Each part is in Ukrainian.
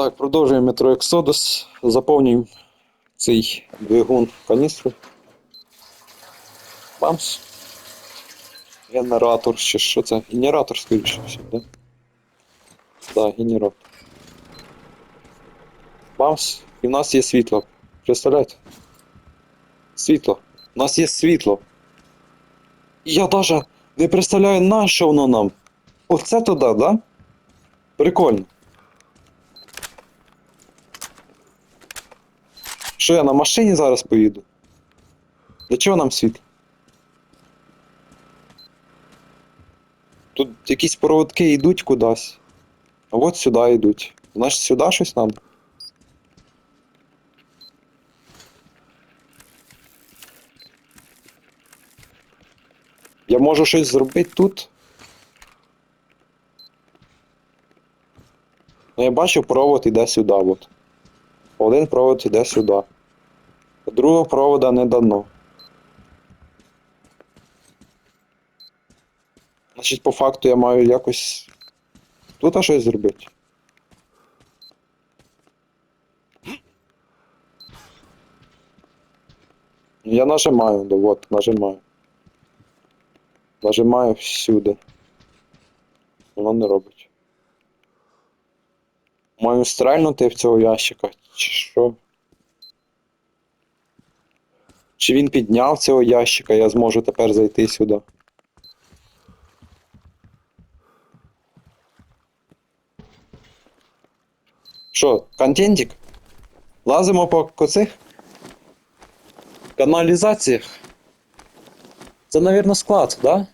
Так, продовжуємо метро Exodus. Заповнюємо цей двигун каністру. Бамс. Генератор, чи що це? Генератор, скоріше все, да? Да, генератор. Бамс. І в нас є світло. Представляєте? Світло. У нас є світло. Я даже не представляю, на що воно нам. Оце туди, да? Прикольно. Що я на машині зараз поїду? Для чого нам світло? Тут якісь проводки йдуть кудись. А от сюди йдуть. Значить сюди щось нам. Я можу щось зробити тут. Ну, я бачу, провод іде сюди. От. Один провод іде сюди. Другого провода не дано. Значить, по факту я маю якось тут щось зробити. Я нажимаю, да, от, нажимаю. Нажимаю всюди. Воно не робить. Маю стрельнути в цього ящика, чи що? Чи він підняв цього ящика, я зможу тепер зайти сюди. Що, контентик? Лазимо по коцих? Каналізаціях? Це, навірно, склад, да?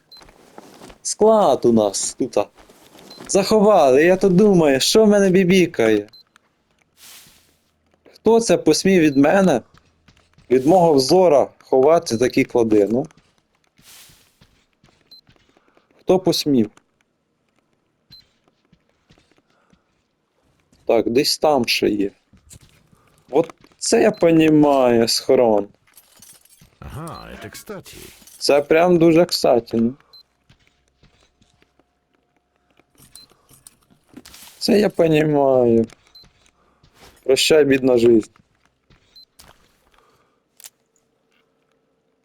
Склад у нас тут. Заховали, я то думаю, що в мене бібікає? Хто це посмів від мене? Від мого взора ховати такі клади, ну? Хто посмів? Так, десь там ще є. От це я понімаю, схорон. Ага, это кстати. Це прям дуже кстати. Ну. Це я понімаю. Прощай, бідна жизнь.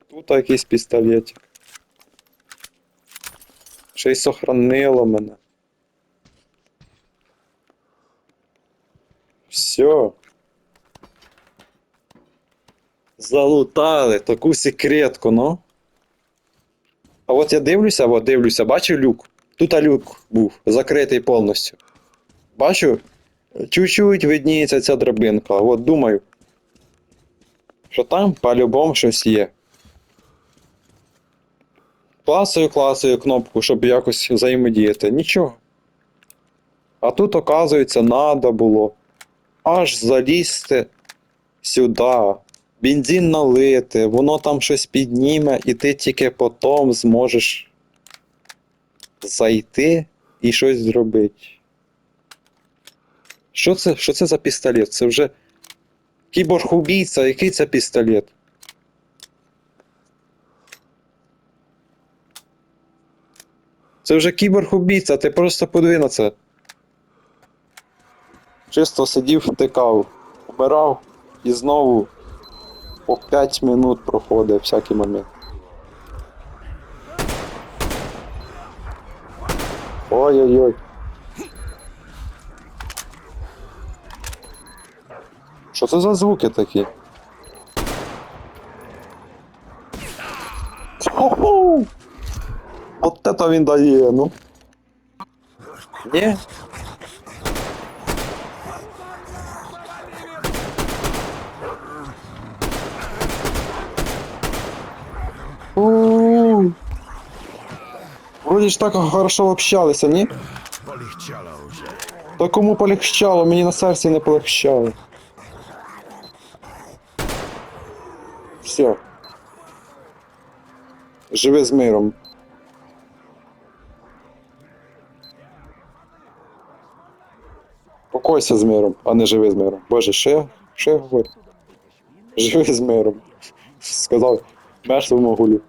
Тут якийсь пістолетик. Ще й сохранило мене. Все. Залутали таку секретку, ну. А от я дивлюся, от дивлюся, бачу люк. Тут люк був закритий повністю. Бачу, чуть-чуть видніється ця драбинка. От думаю, що там по-любому щось є. Класою, класою кнопку, щоб якось взаємодіяти. Нічого. А тут, оказується, надо було аж залізти сюди, бензин налити, воно там щось підніме, і ти тільки потім зможеш зайти і щось зробити. Що це, що це за пістолет? Це вже кіборг-убійця, який це пістолет? Це вже кіборг-убійця, ти просто подиви на це. Чисто сидів, втикав, вмирав і знову по 5 минут проходить всякий момент. Ой-ой-ой. Що це за звуки такі? Хо-хо! От это він дає, ну. Ні? Вроді ж так хорошо общалися, ні? Полегчало уже. Та кому полегчало, мені на серці не полегчало. Все. Живи з миром. Покойся з миром, а не живи з миром. Боже, що я? Говорю? Живи з миром. Сказав мертвому гулю.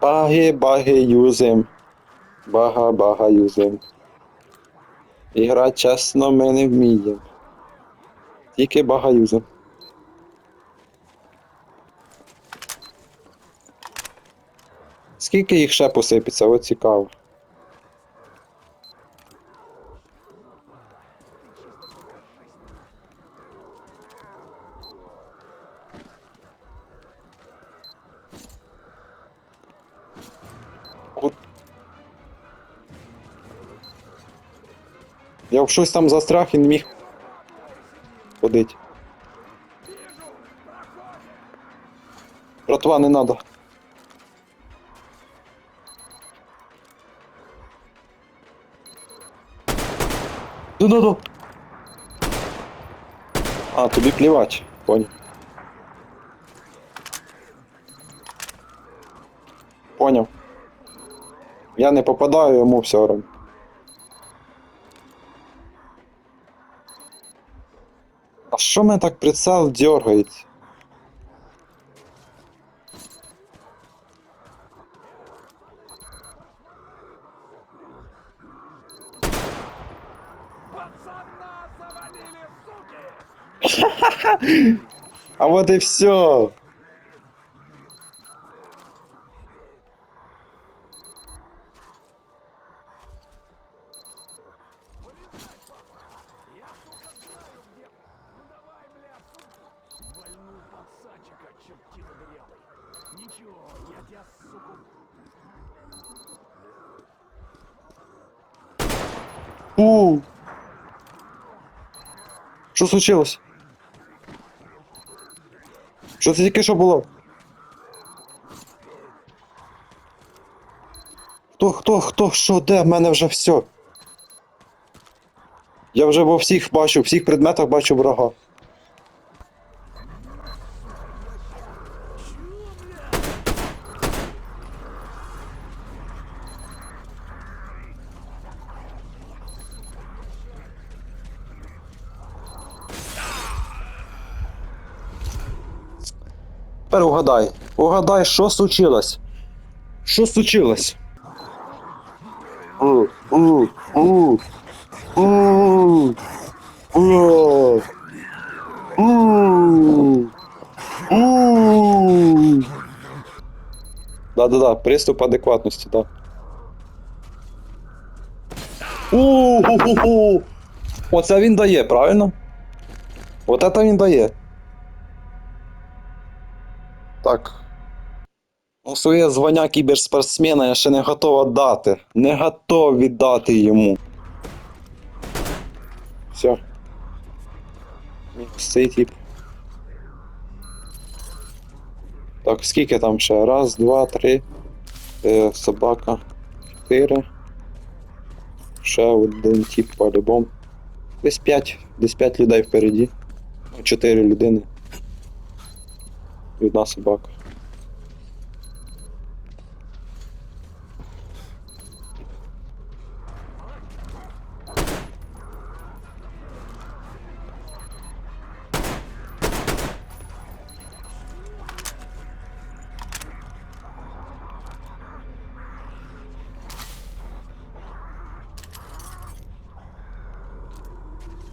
Баги, баги юзим. Бага, бага юзим. Ігра чесно ми не вміємо. Тільки багаюзи. Скільки їх ще посипеться, от цікаво. В щось там застряг і не міг ходити. Братва, не надо. Не надо. А, тобі плівать, понял. Поняв. Я не попадаю йому все одно. Що мене так прицел дергається? А вот и все. Я тебя, сука, У. Що случилось? Що це тільки що було? Хто, хто, хто, що, де? В мене вже все. Я вже во всіх бачу, всіх предметах бачу врага. Тепер угадай. Угадай, що случилось? Що случилось? Да-да-да, приступ адекватності, да. У-ху-ху-ху. Оце він дає, правильно? От це він дає. Так. Ну, своє звання кіберспортсмена я ще не готов дати. Не готов віддати йому. Все. Цей тип. Так, скільки там ще? Раз, два, три. Е, собака. Чотири. Ще один тип по-любому. Десь п'ять. Десь п'ять людей впереді. Чотири людини. І одна собака.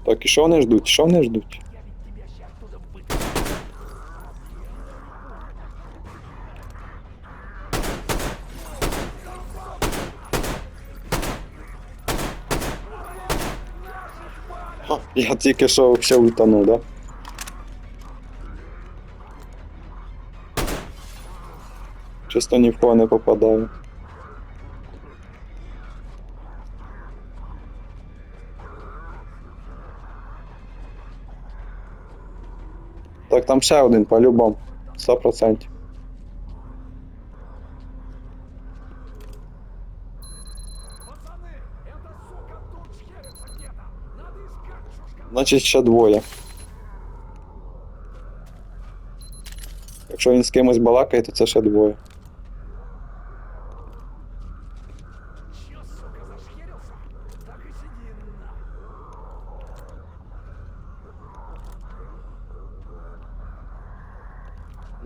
Так, і що вони ждуть? Що вони ждуть? Я тільки що вообще утонув, да? Чисто ні в кого не попадаю. Так, там ще один по-любому. 100%. Значить ще двоє. Якщо він з кимось балакає, то це ще двоє. Чё, сука, зашхерился? Так и сиди,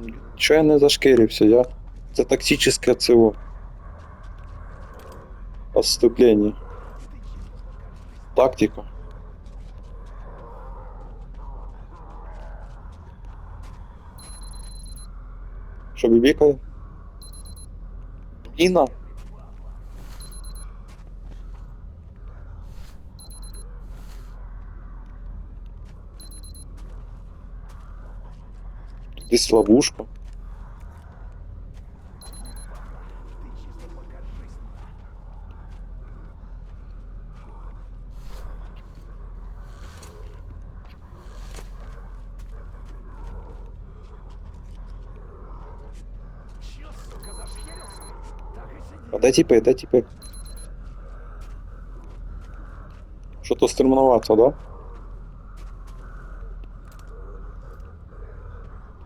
на. Що я не зашкірився, я Це тактическое ЦО. Отступление. Тактика. Що бібікає? Міна? Десь ловушка. Чё, сука, зашхерился? Так и сиди. А де тіпи, де тіпи? Що то стремновато, да?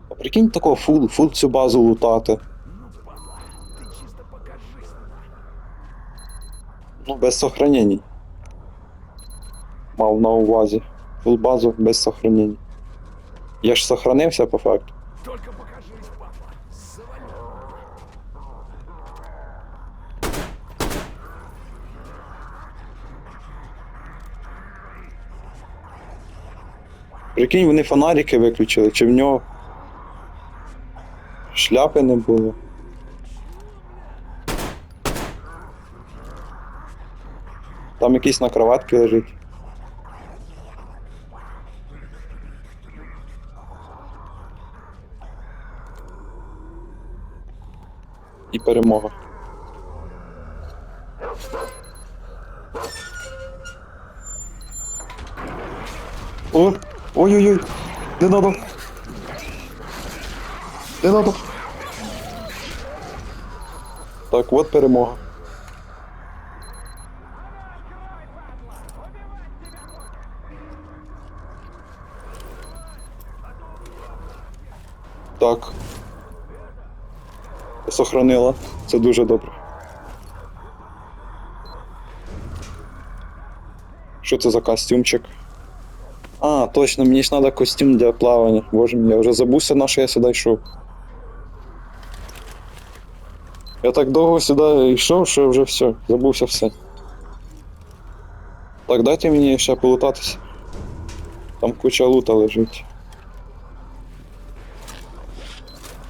А прикинь такого фул, фул цю базу лутати. Ну, падла, ты чисто покажись. Ну, без сохранений. Мав на увазі. Фул базу без сохранений. Я ж сохранився по факту. Только Прикинь, вони фонарики виключили, чи в нього шляпи не було. Там якийсь на кроватці лежить. І перемога. О! Ой-ой-ой! Не надо! Не надо! Так, от перемога. Так. Сохранила. Це дуже добре. Що це за костюмчик? А, точно, мені ж треба костюм для плавання. Боже мій, я вже забувся, на що я сюди йшов. Я так довго сюди йшов, що вже все, забувся все. Так, дайте мені ще полутатися. Там куча лута лежить.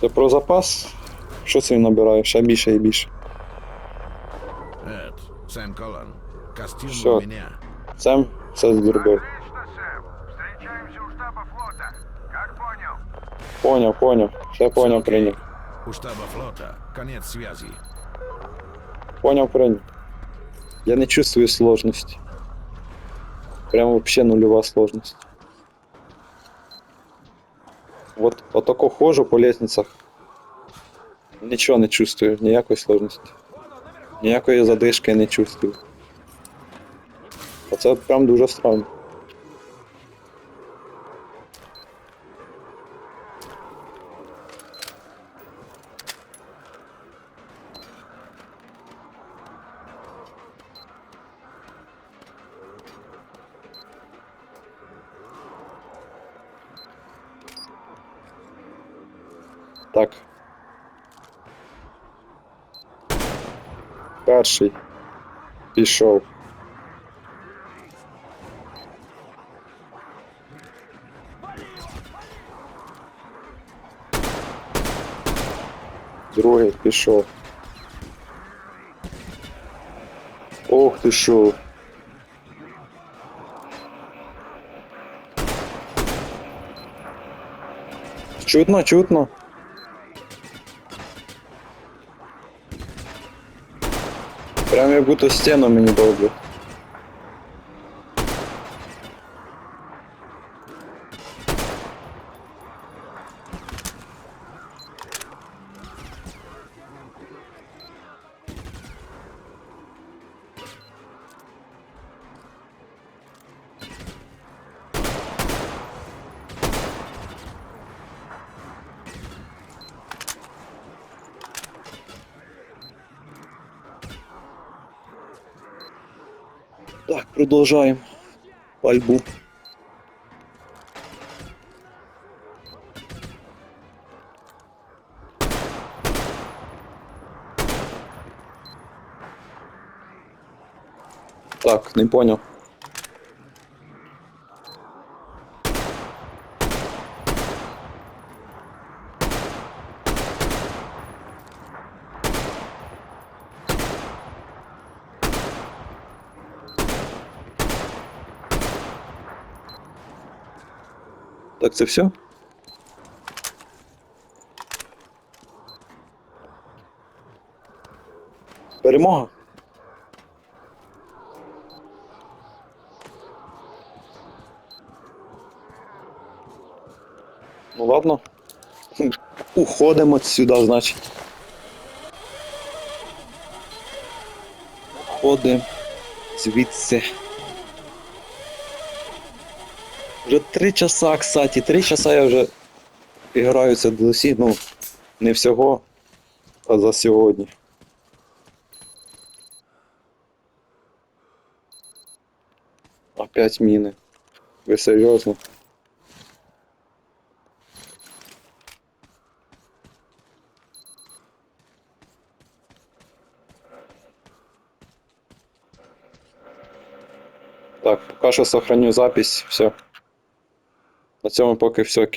Це про запас? Що це він набирає? Ще більше і більше. Эд, Сэм Коллан. Костюм Всё. у меня. Це все зробив. Поняв, поняв. Все поняв, прийняв. У штаба флота. Конец связи. Понял, прийняв. Я не чувствую сложности. Прям вообще нулевая сложность. Вот, вот тако хожу по лестницах. Нічого не чувствую, ніякої сложності. Ніякої задишки не чувствую. Оце прям дуже странно. Перший. Пішов. Другий пішов. Ох ти що. Чутно, чутно. Як будто стіну мені довбить. Так, продолжаем пальбу. Так, не понял. Так, це все? Перемога. Ну ладно. Уходимо сюди, значить. Уходимо звідси. Вже три часа, кстати, три часа я вже граю це DLC, ну, не всього, а за сьогодні. Опять міни. Ви серйозно? Так, поки що сохраню запись, все. На цьому поки все.